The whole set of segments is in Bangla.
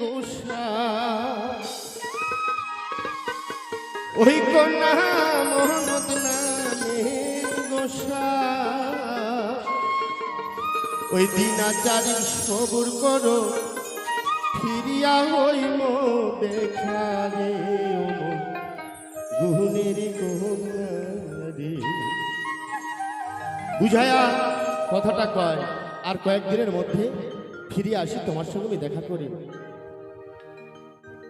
গোসা ওই কন্যা মোহাম্মদ নামে গোসা ওই সবুর করো, ফিরিয়া ওই মো দেখা রে গুহনের। রে বুঝায়া কথাটা কয়, আর কয়েকদিনের মধ্যে ফিরে আসি তোমার সঙ্গে দেখা করি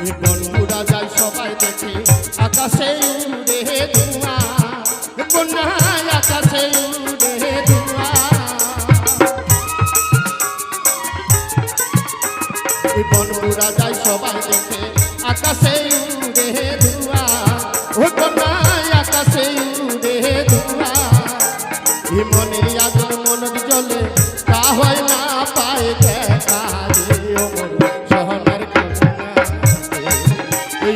বনপুরা যায় সবাই দেখে, আকাশে উড়ে ধোঁয়া কন্যায় আকাশে উড়ে ধোঁয়া। এই বনপুরা যায় সবাই দেখে, আকাশে উড়ে ধোঁয়া ও কন্যায় আকাশে উড়ে ধোঁয়া। এই আগুন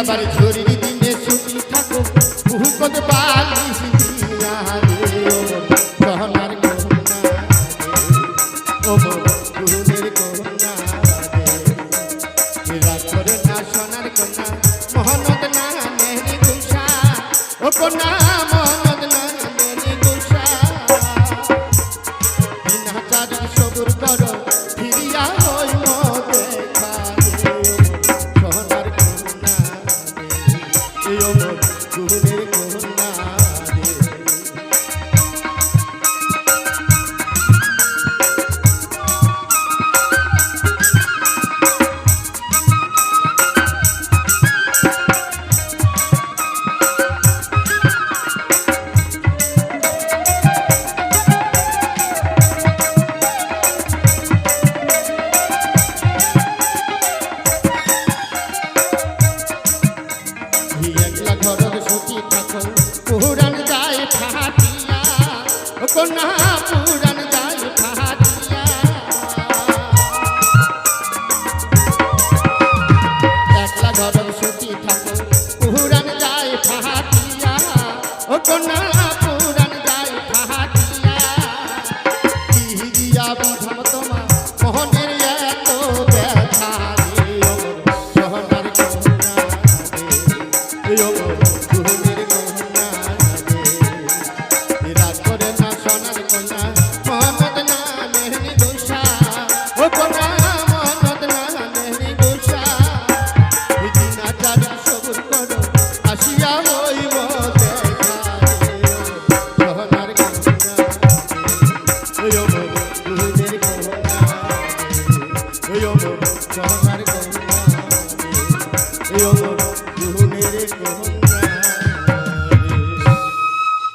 আবার ঝরির দিনে সুখী থাকো। ভূপত বালি দিয়া রে, ও কন্যা ও গুরুদের কন্যা রে। রাগ না সোনার কন্যা, মহনত না মেহরি গুষা ও কন্যা একলা ঘর সুখী থাকো পুরান যায় ফাটিয়া কন্যা হরিও বল